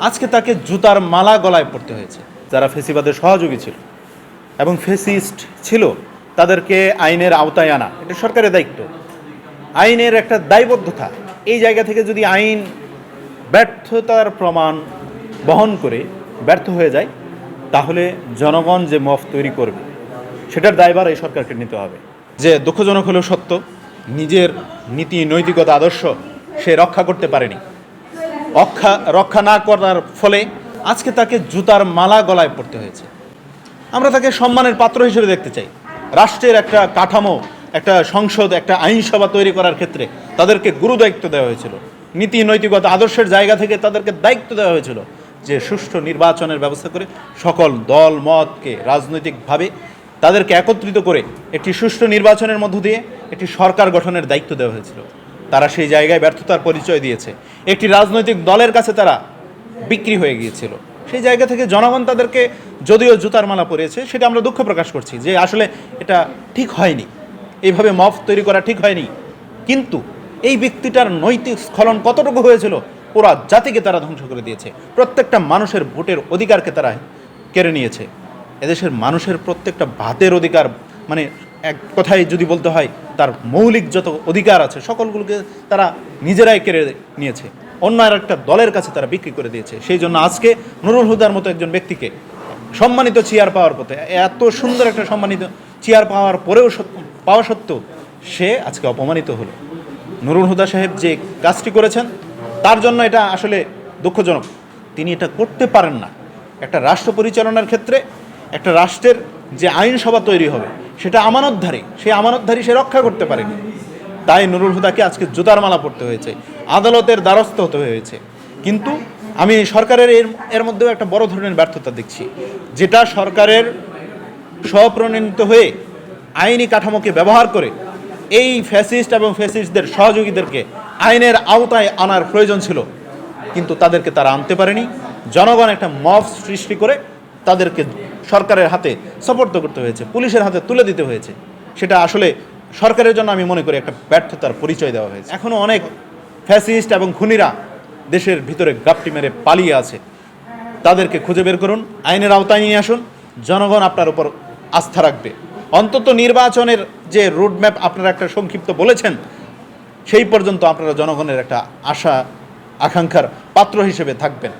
আজকে তাকে জুতার মালা গলায় পড়তে হয়েছে। যারা ফেসিবাদের সহযোগী ছিল এবং ফেসিস্ট ছিল, তাদেরকে আইনের আওতায় আনা। এটা সরকারের দায়িত্ব। আইনের একটা দায়বদ্ধতা। এই জায়গা থেকে যদি আইন ব্যর্থতার প্রমাণ বহন করে ব্যর্থ হয়ে যায়, তাহলে জনগণ যে মফ তৈরি করবে, সেটার দায়ভার এই সরকারকে নিতে হবে। যে দুঃখজনক হলেও সত্য, নিজের নীতি নৈতিকতা আদর্শ সে রক্ষা করতে পারেনি। রক্ষা রক্ষা না করার ফলে আজকে তাকে জুতার মালা গলায় পড়তে হয়েছে। আমরা তাকে সম্মানের পাত্র হিসেবে দেখতে চাই। রাষ্ট্রের একটা কাঠামো, একটা সংসদ, একটা আইনসভা তৈরি করার ক্ষেত্রে তাদেরকে গুরু দায়িত্ব দেওয়া হয়েছিল। নীতি, নৈতিকতা, আদর্শের জায়গা থেকে তাদেরকে দায়িত্ব দেওয়া হয়েছিল যে সুষ্ঠু নির্বাচনের ব্যবস্থা করে সকল দল, মতকে রাজনৈতিকভাবে তাদেরকে একত্রিত করে একটি সুষ্ঠু নির্বাচনের মধ্য দিয়ে একটি সরকার গঠনের দায়িত্ব দেওয়া হয়েছিল। তারা সেই জায়গায় ব্যর্থতার পরিচয় দিয়েছে। একটি রাজনৈতিক দলের কাছে তারা বিক্রি হয়ে গিয়েছিল। সেই জায়গা থেকে জনগণ তাদেরকে যদিও জুতার মালা পরিয়েছে সেটা আমরা দুঃখ প্রকাশ করছি যে আসলে এটা ঠিক হয়নি। এইভাবে মফ তৈরি করা ঠিক হয়নি। কিন্তু এই ব্যক্তিটার নৈতিক স্খলন কতটুকু হয়েছিল, পুরা জাতিকে তারা ধ্বংস করে দিয়েছে। প্রত্যেকটা মানুষের ভোটের অধিকারকে তারা কেড়ে নিয়েছে। এদেশের মানুষের প্রত্যেকটা ভাতের অধিকার মানে এক কথায় যদি বলতে হয় তার মৌলিক যত অধিকার আছে, সকলগুলোকে তারা নিজেরাই কেড়ে নিয়েছে। অন্য আর একটা দলের কাছে তারা বিক্রি করে দিয়েছে। সেই জন্য আজকে নুরুল হুদার মতো একজন ব্যক্তিকে সম্মানিত চেয়ার পাওয়ার পথে, এত সুন্দর একটা সম্মানিত চেয়ার পাওয়ার পরেও পাওয়া সত্ত্বেও সে আজকে অপমানিত হলো। নুরুল হুদা সাহেব যে কাজটি করেছেন, তার জন্য এটা আসলে দুঃখজনক। তিনি এটা করতে পারেন না। একটা রাষ্ট্র পরিচালনার ক্ষেত্রে, একটা রাষ্ট্রের যে আইনসভা তৈরি হবে সেটা আমানতধারী, সেই আমানতধারী সে রক্ষা করতে পারেনি। তাই নুরুল হুদাকে আজকে জুতার মালা পড়তে হয়েছে, আদালতের দ্বারস্থ হতে হয়েছে। কিন্তু আমি সরকারের এর এর মধ্যেও একটা বড় ধরনের ব্যর্থতা দেখছি, যেটা সরকারের স্বপ্রণীত হয়ে আইনি কাঠামোকে ব্যবহার করে এই ফ্যাসিস্ট এবং ফ্যাসিস্টদের সহযোগীদেরকে আইনের আওতায় আনার প্রয়োজন ছিল, কিন্তু তাদেরকে তারা আনতে পারেনি। জনগণ একটা মফ সৃষ্টি করে তাদেরকে সরকারের হাতে সপর্দ করতে হয়েছে, পুলিশের হাতে তুলে দিতে হয়েছে। সেটা আসলে সরকারের জন্য আমি মনে করি একটা ব্যর্থতার পরিচয় দেওয়া হয়েছে। এখনও অনেক ফ্যাসিস্ট এবং খুনিরা দেশের ভিতরে গাপটি মেরে পালিয়ে আছে। তাদেরকে খুঁজে বের করুন, আইনের আওতায় নিয়ে আসুন, জনগণ আপনার উপর আস্থা রাখবে। অন্তত নির্বাচনের যে রোডম্যাপ আপনারা একটা সংক্ষিপ্ত বলেছেন, সেই পর্যন্ত আপনারা জনগণের একটা আশা, আকাঙ্ক্ষার পাত্র হিসেবে থাকবেন।